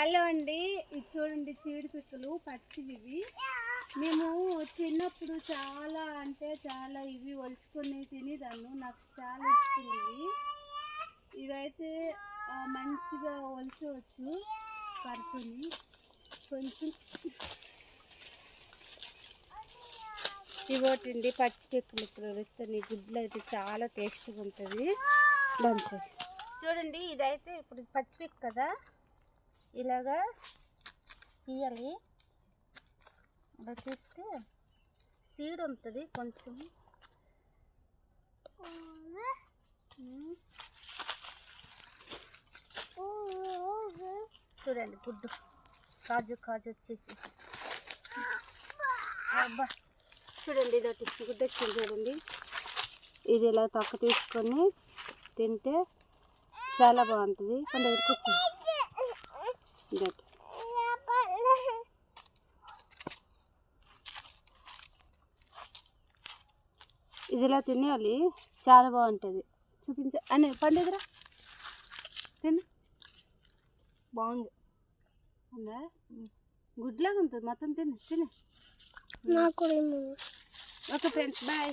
Hello అండి. ఇది చూడండి చీడి పిక్కలు పచ్చివి ఇవి. మేము చిన్నప్పుడు చాలా అంటే చాలా ఇవి ఒలుచుకొని తినేదాన్ని నాకు చాలా ఇష్టం ఇవైతే మంచిగా ఒలిచవచ్చు పడుతుంది కొంచెం ఇవ్వటండి పచ్చి పిక్కలు ఇప్పుడు ఒలిస్తే గుడ్లు అయితే చాలా టేస్ట్గా ఉంటుంది. చూడండి ఇదైతే ఇప్పుడు పచ్చి పిక్ కదా. ఇలాగా తీయాలి. అలా తీస్తే సీడ్ ఉంటుంది కొంచెం. చూడండి గుడ్డు కాజు కాజు వచ్చేసి. అబ్బా. చూడండి ఇదొకటి గుడ్డ వచ్చింది చూడండి. ఇది ఇలా తొక్క తీసుకొని తింటే చాలా బాగుంటుంది. కొంచెం కూర్చో ఇదొకటి ఇది ఇలా తినేయాలి. చాలా బాగుంటుంది. చూపించ. అని పండుగరా తిను. బాగుంది. ఉందా? గుడ్లాగా ఉంటుంది మొత్తం తిను. తిను. నాకు ఓకే ఫ్రెండ్స్. బాయ్.